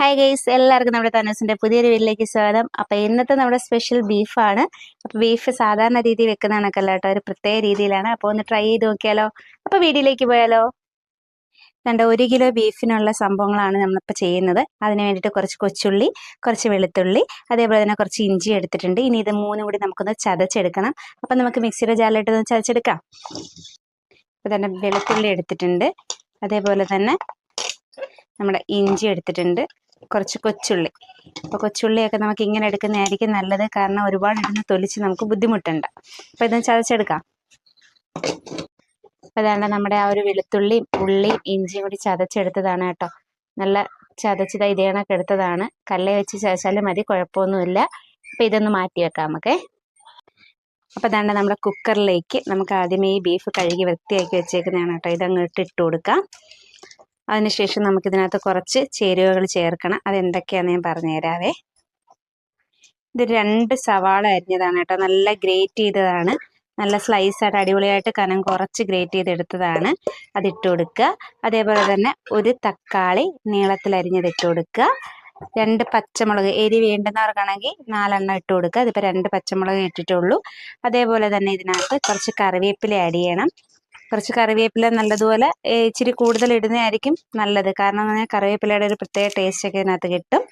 Hi guys എല്ലാവർക്കും നമ്മുടെ തനസിന്റെ പുതിയൊരു വീട്ടിലേക്ക് സ്വാഗതം. അപ്പോൾ ഇന്നത്തെ നമ്മുടെ സ്പെഷ്യൽ ബീഫാണ് അപ്പോൾ ബീഫ് സാധാരണ രീതിയിൽ വെക്കുന്ന കണക്കല്ല കേട്ടോ ഒരു പ്രത്യേക രീതിയിലാണ്. അപ്പോൾ ഒന്ന് ട്രൈ ചെയ്ത് നോക്കിയാലോ? അപ്പോൾ വീട്ടിലേക്ക് പോയാലോ? രണ്ട് ഒരു കിലോ ബീഫിനുള്ള സംഭവങ്ങളാണ് നമ്മളിപ്പോൾ ചെയ്യുന്നത്. അതിന് വേണ്ടിയിട്ട് കുറച്ച് കൊച്ചുള്ളി കുറച്ച് വെളുത്തുള്ളി അതേപോലെ തന്നെ കുറച്ച് ഇഞ്ചി എടുത്തിട്ടുണ്ട്. ഇനി ഇത് മൂന്നും കൂടി നമുക്കൊന്ന് ചതച്ചെടുക്കണം. അപ്പം നമുക്ക് മിക്സിയുടെ ജാലിലിട്ട് ഒന്ന് ചതച്ചെടുക്കാം. അപ്പോൾ തന്നെ വെളുത്തുള്ളി എടുത്തിട്ടുണ്ട്. അതേപോലെ തന്നെ നമ്മുടെ ഇഞ്ചി എടുത്തിട്ടുണ്ട്. കുറച്ച് കൊച്ചുള്ളി. അപ്പോൾ കൊച്ചുള്ളിയൊക്കെ നമുക്ക് ഇങ്ങനെ എടുക്കുന്നതായിരിക്കും നല്ലത്. കാരണം ഒരുപാട് ഇടുന്ന തൊലിച്ച് നമുക്ക് ബുദ്ധിമുട്ടുണ്ട്. അപ്പോൾ ഇതൊന്ന് ചതച്ചെടുക്കാം. അപ്പോൾ അതാണ് നമ്മുടെ ആ ഒരു വെളുത്തുള്ളിയും ഉള്ളിയും ഇഞ്ചിയും കൂടി ചതച്ചെടുത്തതാണ് കേട്ടോ. നല്ല ചതച്ചത് ഇതേ കണക്ക് എടുത്തതാണ്. കല്ലേ വെച്ച് ചതച്ചാലും മതി കുഴപ്പമൊന്നുമില്ല. അപ്പോൾ ഇതൊന്ന് മാറ്റി വെക്കാം നമുക്കേ. അപ്പോൾ അതാണ്ട് നമ്മുടെ കുക്കറിലേക്ക് നമുക്ക് ആദ്യമേ ഈ ബീഫ് കഴുകി വൃത്തിയാക്കി വെച്ചേക്കുന്നതാണ് കേട്ടോ. ഇതങ്ങോട്ട് ഇട്ട് കൊടുക്കാം. അതിനുശേഷം നമുക്കിതിനകത്ത് കുറച്ച് ചേരുവകൾ ചേർക്കണം. അതെന്തൊക്കെയാണെന്ന് ഞാൻ പറഞ്ഞുതരാവേ ഇത് രണ്ട് സവാള അരിഞ്ഞതാണ് കേട്ടോ. നല്ല ഗ്രേറ്റ് ചെയ്തതാണ്. നല്ല സ്ലൈസ് ആയിട്ട് അടിപൊളിയായിട്ട് കനം കുറച്ച് ഗ്രേറ്റ് ചെയ്തെടുത്തതാണ്. അതിട്ട് കൊടുക്കുക. അതേപോലെ തന്നെ ഒരു തക്കാളി നീളത്തിൽ അരിഞ്ഞത് ഇട്ട് കൊടുക്കുക. രണ്ട് പച്ചമുളക് എരി വേണ്ടുന്നവർക്കാണെങ്കിൽ നാലെണ്ണം ഇട്ട് കൊടുക്കുക. അതിപ്പോൾ രണ്ട് പച്ചമുളക് ഇട്ടിട്ടുള്ളൂ. അതേപോലെ തന്നെ ഇതിനകത്ത് കുറച്ച് കറിവേപ്പില ആഡ് ചെയ്യണം. കുറച്ച് കറിവേപ്പില നല്ലതുപോലെ ഇച്ചിരി കൂടുതൽ ഇടുന്നതായിരിക്കും നല്ലത്. കാരണം എന്ന് പറഞ്ഞാൽ കറിവേപ്പിലയുടെ ഒരു പ്രത്യേക ടേസ്റ്റ് ഒക്കെ ഇതിനകത്ത് കിട്ടും.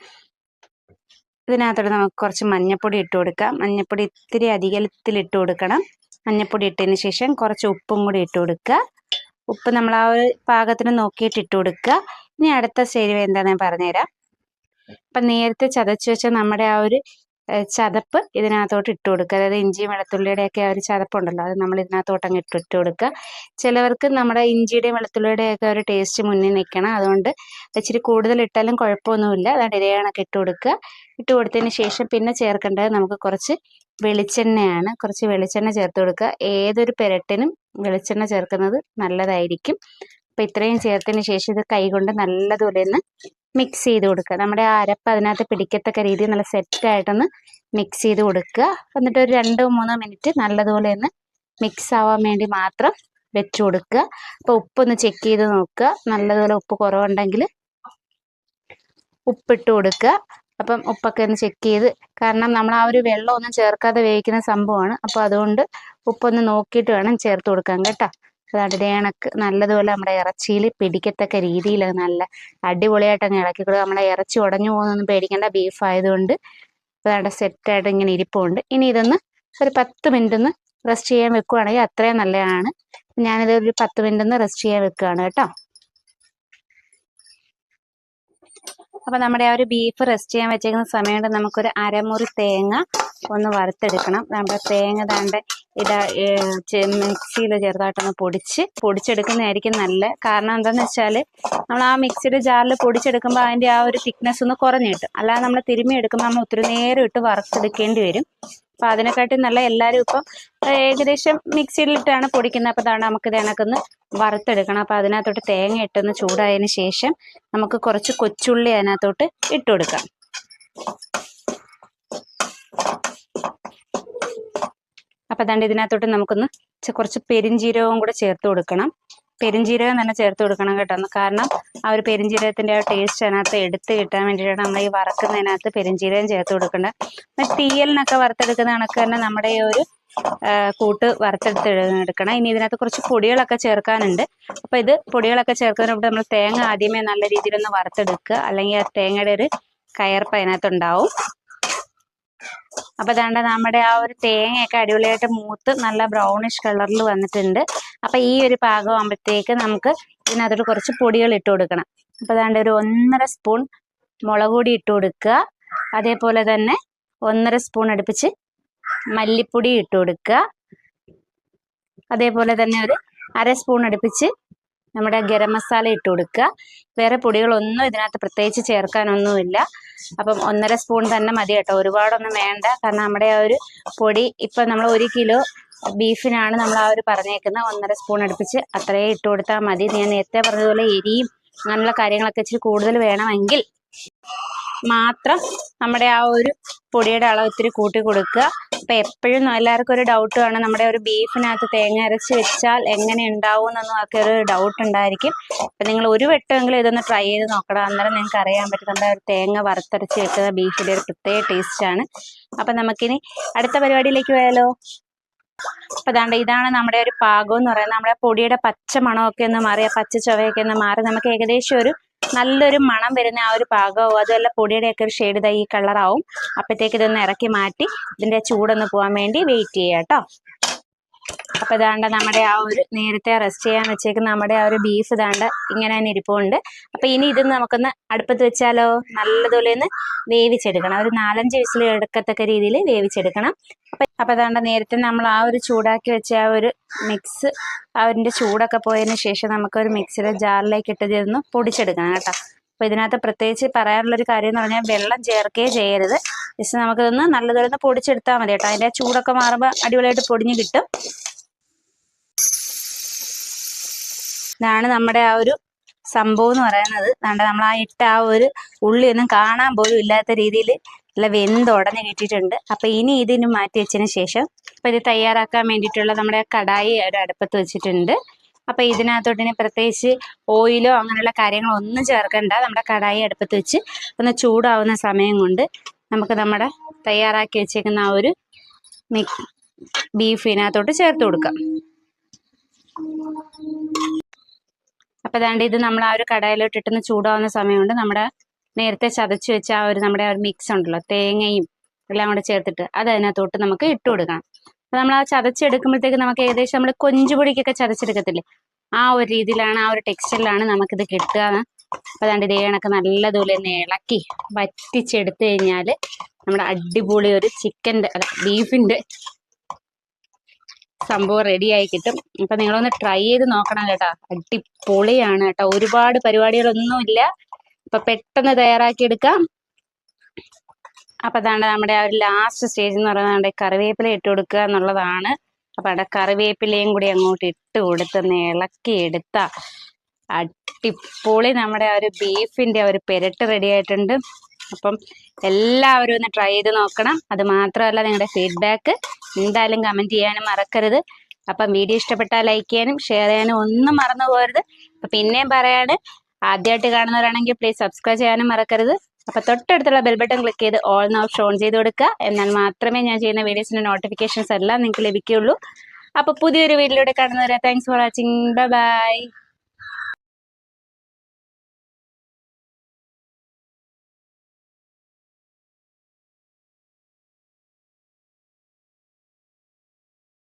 ഇതിനകത്തോടെ നമുക്ക് കുറച്ച് മഞ്ഞപ്പൊടി ഇട്ട് കൊടുക്കാം. മഞ്ഞപ്പൊടി ഇത്തിരി അധികത്തിൽ ഇട്ട് കൊടുക്കണം. മഞ്ഞപ്പൊടി ഇട്ടതിന് ശേഷം കുറച്ച് ഉപ്പും കൂടി ഇട്ട് കൊടുക്കുക. ഉപ്പ് നമ്മൾ ആ ഒരു പാകത്തിന് നോക്കിയിട്ട് ഇട്ട് കൊടുക്കുക. ഇനി അടുത്ത സ്റ്റേജ് എന്താണെന്ന് ഞാൻ പറഞ്ഞുതരാം. അപ്പം നേരത്തെ ചതച്ച് വെച്ച നമ്മുടെ ആ ഒരു ചതപ്പ് ഇതിനകത്തോട്ട് ഇട്ട് കൊടുക്കുക. അതായത് ഇഞ്ചിയും വെളുത്തുള്ളിയുടെയൊക്കെ ആ ഒരു ചതപ്പുണ്ടല്ലോ അത് നമ്മൾ ഇതിനകത്തോട്ട് അങ്ങ് ഇട്ട് കൊടുക്കുക. ചിലവർക്ക് നമ്മുടെ ഇഞ്ചിയുടെയും വെളുത്തുള്ളിയുടെയൊക്കെ ഒരു ടേസ്റ്റ് മുന്നിൽ നിൽക്കണം. അതുകൊണ്ട് ഇച്ചിരി കൂടുതൽ ഇട്ടാലും കുഴപ്പമൊന്നുമില്ല. അതാണ്ട് ഇതേ കണക്ക് ഇട്ട് കൊടുക്കുക. ഇട്ട് കൊടുത്തതിന് ശേഷം പിന്നെ ചേർക്കേണ്ടത് നമുക്ക് കുറച്ച് വെളിച്ചെണ്ണയാണ്. കുറച്ച് വെളിച്ചെണ്ണ ചേർത്ത് കൊടുക്കുക. ഏതൊരു പെരട്ടിനും വെളിച്ചെണ്ണ ചേർക്കുന്നത് നല്ലതായിരിക്കും. അപ്പം ഇത്രയും ചേർത്തതിന് ശേഷം ഇത് കൈകൊണ്ട് നല്ലതുപോലെ ഒന്ന് മിക്സ് ചെയ്ത് കൊടുക്കുക. നമ്മുടെ ആ അരപ്പ് അതിനകത്ത് പിടിക്കത്തക്ക രീതിയിൽ നല്ല സെറ്റായിട്ടൊന്ന് മിക്സ് ചെയ്ത് കൊടുക്കുക. എന്നിട്ട് ഒരു രണ്ടോ മൂന്നോ മിനിറ്റ് നല്ലതുപോലെ ഒന്ന് മിക്സ് ആവാൻ വേണ്ടി മാത്രം വെച്ച് കൊടുക്കുക. അപ്പോൾ ഉപ്പൊന്ന് ചെക്ക് ചെയ്ത് നോക്കുക. നല്ലതുപോലെ ഉപ്പ് കുറവുണ്ടെങ്കിൽ ഉപ്പിട്ട് കൊടുക്കുക. അപ്പം ഉപ്പൊക്കെ ഒന്ന് ചെക്ക് ചെയ്ത് കാരണം നമ്മൾ ആ ഒരു വെള്ളം ഒന്നും ചേർക്കാതെ വേവിക്കുന്ന സംഭവമാണ്. അപ്പോൾ അതുകൊണ്ട് ഉപ്പൊന്ന് നോക്കിയിട്ട് വേണം ചേർത്ത് കൊടുക്കാൻ കേട്ടോ. കണക്ക് നല്ലതുപോലെ നമ്മുടെ ഇറച്ചിയിൽ പിടിക്കത്തക്ക രീതിയിൽ നല്ല അടിപൊളിയായിട്ട് അങ്ങ് ഇളക്കി കൊടുക്കുക നമ്മുടെ ഇറച്ചി ഉടഞ്ഞു പോകുന്നൊന്നും പേടിക്കേണ്ട ബീഫ് ആയതുകൊണ്ട്. അതാണ്ട് സെറ്റായിട്ട് ഇങ്ങനെ ഇരിപ്പുണ്ട്. ഇനി ഇതൊന്ന് ഒരു പത്ത് മിനിറ്റ് ഒന്ന് റെസ്റ്റ് ചെയ്യാൻ വെക്കുവാണെങ്കിൽ അത്രയും നല്ലതാണ്. ഞാനിത് ഒരു പത്ത് മിനിറ്റ് ഒന്ന് റെസ്റ്റ് ചെയ്യാൻ വെക്കുകയാണ് കേട്ടോ. അപ്പോൾ നമ്മുടെ ആ ഒരു ബീഫ് റെസ്റ്റ് ചെയ്യാൻ വെച്ചേക്കുന്ന സമയം കൊണ്ട് നമുക്കൊരു അരമുറി തേങ്ങ ഒന്ന് വറുത്തെടുക്കണം. നമ്മുടെ തേങ്ങ താണ്ട് ഇതാ മിക്സിയിൽ ചെറുതായിട്ടൊന്ന് പൊടിച്ച് പൊടിച്ചെടുക്കുന്നതായിരിക്കും നല്ല കാരണം എന്താണെന്ന് വെച്ചാൽ നമ്മൾ ആ മിക്സിയുടെ ജാറിൽ പൊടിച്ചെടുക്കുമ്പോൾ അതിന്റെ ആ ഒരു തിക്നെസ് ഒന്ന് കുറഞ്ഞു കിട്ടും. അല്ലാതെ നമ്മൾ തിരുമ്മി എടുക്കുമ്പോൾ നമ്മൾ ഒത്തിരി നേരം ഇട്ട് വറുത്തെടുക്കേണ്ടി വരും. അപ്പോൾ അതിനെക്കാട്ടി നല്ല എല്ലാവരും ഇപ്പം ഏകദേശം മിക്സിയിലിട്ടാണ് പൊടിക്കുന്നത്. അപ്പോൾ അതാണ് നമുക്ക് ഇതിനകത്തുനിന്ന് വറുത്തെടുക്കണം. അപ്പോൾ അതിനകത്തോട്ട് തേങ്ങ ഇട്ടൊന്ന് ചൂടായതിന് ശേഷം നമുക്ക് കുറച്ച് കൊച്ചുള്ളി അതിനകത്തോട്ട് ഇട്ട് കൊടുക്കാം. അപ്പം അതാണ്ട് ഇതിനകത്തോട്ട് നമുക്കൊന്ന് കുറച്ച് പെരിഞ്ചീരകവും കൂടെ ചേർത്ത് കൊടുക്കണം. പെരിഞ്ചീരകം തന്നെ ചേർത്ത് കൊടുക്കണം കേട്ടോ. കാരണം ആ ഒരു പെരിഞ്ചീരകത്തിന്റെ ആ ടേസ്റ്റ് അതിനകത്ത് എടുത്ത് കിട്ടാൻ വേണ്ടിയിട്ടാണ് നമ്മൾ ഈ വറക്കുന്നതിനകത്ത് പെരിഞ്ജീരകം ചേർത്ത് കൊടുക്കേണ്ടത് തീയലിനൊക്കെ വറുത്തെടുക്കുന്ന കണക്ക് തന്നെ നമ്മുടെ ഈ ഒരു കൂട്ട് വറുത്തെടുത്ത് എടുക്കണം ഇനി ഇതിനകത്ത് കുറച്ച് പൊടികളൊക്കെ ചേർക്കാനുണ്ട്. അപ്പോൾ ഇത് പൊടികളൊക്കെ ചേർക്കുന്നതിന് നമ്മൾ തേങ്ങ ആദ്യമേ നല്ല രീതിയിലൊന്ന് വറുത്തെടുക്കുക. അല്ലെങ്കിൽ ആ തേങ്ങയുടെ ഒരു കയർപ്പ് അതിനകത്തുണ്ടാവും അപ്പോൾ അതാണ്ട് നമ്മുടെ ആ ഒരു തേങ്ങയൊക്കെ അടിപൊളിയായിട്ട് മൂത്ത് നല്ല ബ്രൗണിഷ് കളറിൽ വന്നിട്ടുണ്ട്. അപ്പോൾ ഈ ഒരു പാകമാകുമ്പോഴത്തേക്ക് നമുക്ക് ഇതിനകത്തോട്ട് കുറച്ച് പൊടികൾ ഇട്ട് കൊടുക്കണം. അപ്പോൾ അതാണ്ട് ഒരു ഒന്നര സ്പൂൺ മുളക് പൊടി ഇട്ട് കൊടുക്കുക. അതേപോലെ തന്നെ ഒന്നര സ്പൂൺ അടുപ്പിച്ച് മല്ലിപ്പൊടി ഇട്ട് കൊടുക്കുക. അതേപോലെ തന്നെ ഒരു അര സ്പൂൺ അടുപ്പിച്ച് നമ്മുടെ ഗരം മസാല ഇട്ട് കൊടുക്കുക. വേറെ പൊടികളൊന്നും ഇതിനകത്ത് പ്രത്യേകിച്ച് ചേർക്കാനൊന്നുമില്ല. അപ്പം ഒന്നര സ്പൂൺ തന്നെ മതി കേട്ടോ. ഒരുപാടൊന്നും വേണ്ട. കാരണം നമ്മുടെ ആ ഒരു പൊടി ഇപ്പം നമ്മൾ ഒരു കിലോ ബീഫിനാണ് നമ്മൾ ആ ഒരു പറഞ്ഞേക്കുന്നത് ഒന്നര സ്പൂൺ അടുപ്പിച്ച് അത്രയും ഇട്ട് കൊടുത്താൽ മതി. ഞാൻ നേരത്തെ പറഞ്ഞതുപോലെ എരിയും അങ്ങനെയുള്ള കാര്യങ്ങളൊക്കെ ഇച്ചിരി കൂടുതൽ വേണമെങ്കിൽ മാത്രം നമ്മുടെ ആ ഒരു പൊടിയുടെ അളവ് ഇത്തിരി കൂട്ടി കൊടുക്കുക. അപ്പം എപ്പോഴും എല്ലാവർക്കും ഒരു ഡൗട്ട് വേണം. നമ്മുടെ ഒരു ബീഫിനകത്ത് തേങ്ങ അരച്ച് വെച്ചാൽ എങ്ങനെ ഉണ്ടാവും എന്നൊന്നും ഒക്കെ ഒരു ഡൗട്ട് ഉണ്ടായിരിക്കും. അപ്പം നിങ്ങൾ ഒരു വട്ടമെങ്കിലും ഇതൊന്ന് ട്രൈ ചെയ്ത് നോക്കണം. അന്നേരം നിങ്ങൾക്ക് അറിയാൻ പറ്റും. നമ്മുടെ ഒരു തേങ്ങ വറുത്തരച്ച് വെക്കുന്ന ബീഫിന്റെ ഒരു പ്രത്യേക ടേസ്റ്റാണ് അപ്പം നമുക്കിനി അടുത്ത പരിപാടിയിലേക്ക് പോയാലോ? അപ്പൊ അതാണ്ട് ഇതാണ് നമ്മുടെ ഒരു പാകം എന്ന് പറയുന്നത്. നമ്മുടെ പൊടിയുടെ പച്ച മണമൊക്കെ ഒന്ന് മാറി ആ പച്ച ചുവയൊക്കെ ഒന്ന് മാറി നമുക്ക് ഏകദേശം ഒരു നല്ലൊരു മണം വരുന്ന ആ ഒരു പാകവും അതുമല്ല പൊടിയുടെയൊക്കെ ഒരു ഷെയ്ഡ് ഇതാ ഈ കളറാവും അപ്പോഴത്തേക്ക് ഇതൊന്ന് ഇറക്കി മാറ്റി ഇതിന്റെ ചൂടൊന്ന് പോകാൻ വേണ്ടി വെയിറ്റ് ചെയ്യാം കേട്ടോ അപ്പൊ ഇതാണ്ട് നമ്മുടെ ആ ഒരു നേരത്തെ റെസ്റ്റ് ചെയ്യാൻ വെച്ചേക്കുന്ന നമ്മുടെ ആ ഒരു ബീഫ് ഇതാണ്ട് ഇങ്ങനെ തന്നെ ഇരിപ്പുണ്ട്. അപ്പൊ ഇനി ഇത് നമുക്കൊന്ന് അടുപ്പത്ത് വെച്ചാലോ? നല്ലതുപോലെ ഒന്ന് വേവിച്ചെടുക്കണം. ഒരു നാലഞ്ച് വിസിൽ എടുക്കത്തക്ക രീതിയിൽ വേവിച്ചെടുക്കണം. അപ്പൊ അപ്പൊ അതാണ്ട് നേരത്തെ നമ്മൾ ആ ഒരു ചൂടാക്കി വെച്ച ആ ഒരു മിക്സ് അതിന്റെ ചൂടൊക്കെ പോയതിന് ശേഷം നമുക്കൊരു മിക്സിയുടെ ജാറിലേക്ക് ഇട്ട് ചേർന്ന് പൊടിച്ചെടുക്കണം കേട്ടോ. അപ്പൊ ഇതിനകത്ത് പ്രത്യേകിച്ച് പറയാനുള്ളൊരു കാര്യം എന്ന് പറഞ്ഞാൽ വെള്ളം ചേർക്കുകയേ ചെയ്യരുത്. ജസ്റ്റ് നമുക്കിതൊന്ന് നല്ലതുപോലെ ഒന്ന് പൊടിച്ചെടുത്താൽ മതി കേട്ടോ. അതിന്റെ ചൂടൊക്കെ മാറുമ്പോൾ അടിപൊളിയായിട്ട് പൊടിഞ്ഞ് കിട്ടും. ഇതാണ് നമ്മുടെ ആ ഒരു സംഭവം എന്ന് പറയുന്നത്. ദാണ്ട നമ്മൾ ആ ഇട്ട ആ ഒരു ഉള്ളിയൊന്നും കാണാൻ പോലും ഇല്ലാത്ത രീതിയിൽ നല്ല ഉടനെ കിട്ടിയിട്ടുണ്ട്. അപ്പൊ ഇനി ഇതിന് മാറ്റി വെച്ചതിന് ശേഷം അപ്പോൾ ഇത് തയ്യാറാക്കാൻ വേണ്ടിയിട്ടുള്ള നമ്മുടെ കടായി ഒരു അടുപ്പത്ത് വെച്ചിട്ടുണ്ട്. അപ്പൊ ഇതിനകത്തോട്ട് ഇനി പ്രത്യേകിച്ച് ഓയിലോ അങ്ങനെയുള്ള കാര്യങ്ങളോ ഒന്നും ചേർക്കണ്ട. നമ്മുടെ കടായി അടുപ്പത്ത് വെച്ച് ഒന്ന് ചൂടാവുന്ന സമയം കൊണ്ട് നമുക്ക് നമ്മുടെ തയ്യാറാക്കി വെച്ചേക്കുന്ന ആ ഒരു മിക് ബീഫ് ചേർത്ത് കൊടുക്കാം. അപ്പൊ ദാണ്ട് ഇത് നമ്മൾ ആ ഒരു കടായിലോട്ട് ഇട്ടുന്ന ചൂടാവുന്ന സമയം കൊണ്ട് നമ്മുടെ നേരത്തെ ചതച്ച് വെച്ച ആ ഒരു നമ്മുടെ മിക്സ് ഉണ്ടല്ലോ തേങ്ങയും എല്ലാം കൂടെ ചേർത്തിട്ട് അത് അതിനകത്തോട്ട് നമുക്ക് ഇട്ട് കൊടുക്കണം. അപ്പൊ നമ്മൾ ആ ചതച്ചെടുക്കുമ്പോഴത്തേക്ക് നമുക്ക് ഏകദേശം നമ്മൾ കൊഞ്ചുപൊടിക്കൊക്കെ ചതച്ചെടുക്കത്തില്ലേ? ആ ഒരു രീതിയിലാണ് ആ ഒരു ടെക്സ്ചറിലാണ് നമുക്കിത് കിട്ടുക. അപ്പൊ അതാണ്ട് ഇതേ കണക്ക് നല്ലതുപോലെ ഒന്ന് ഇളക്കി വറ്റിച്ചെടുത്തു കഴിഞ്ഞാൽ നമ്മുടെ അടിപൊളി ഒരു ചിക്കന്റെ അല്ല ബീഫിന്റെ സംഭവം റെഡിയായി കിട്ടും. അപ്പൊ നിങ്ങളൊന്ന് ട്രൈ ചെയ്ത് നോക്കണം കേട്ടോ. അടിപൊളിയാണ് കേട്ടോ. ഒരുപാട് പരിപാടികളൊന്നുമില്ല. അപ്പൊ പെട്ടെന്ന് തയ്യാറാക്കി എടുക്കാം അപ്പൊ അതാണ് നമ്മുടെ ആ ഒരു ലാസ്റ്റ് സ്റ്റേജ് എന്ന് പറയുന്നത് കറിവേപ്പില ഇട്ട് കൊടുക്കുക എന്നുള്ളതാണ്. അപ്പൊ അവിടെ കറിവേപ്പിലയും കൂടി അങ്ങോട്ട് ഇട്ട് കൊടുത്ത് ഇളക്കി എടുത്ത അടിപൊളി നമ്മുടെ ആ ഒരു ബീഫിന്റെ ഒരു പെരട്ട് റെഡി ആയിട്ടുണ്ട്. അപ്പം എല്ലാവരും ഒന്ന് ട്രൈ ചെയ്ത് നോക്കണം. അത് മാത്രമല്ല നിങ്ങളുടെ ഫീഡ്ബാക്ക് എന്തായാലും കമന്റ് ചെയ്യാനും മറക്കരുത്. അപ്പം വീഡിയോ ഇഷ്ടപ്പെട്ടാൽ ലൈക്ക് ചെയ്യാനും ഷെയർ ചെയ്യാനും ഒന്നും മറന്നു പോകരുത്. അപ്പൊ പിന്നെയും പറയാണ് ആദ്യമായിട്ട് കാണുന്നവരാണെങ്കിൽ പ്ലീസ് സബ്സ്ക്രൈബ് ചെയ്യാനും മറക്കരുത്. അപ്പൊ തൊട്ടടുത്തുള്ള ബെൽബട്ടൺ ക്ലിക്ക് ചെയ്ത് ഓൾ ഓപ്ഷൻ ഓൺ ചെയ്ത് കൊടുക്കുക. എന്നാൽ മാത്രമേ ഞാൻ ചെയ്യുന്ന വീഡിയോസിന്റെ നോട്ടിഫിക്കേഷൻസ് എല്ലാം നിങ്ങൾക്ക് ലഭിക്കുകയുള്ളൂ. അപ്പൊ പുതിയൊരു വീഡിയോയിലൂടെ കാണുന്നവരെ thanks for watching bye bye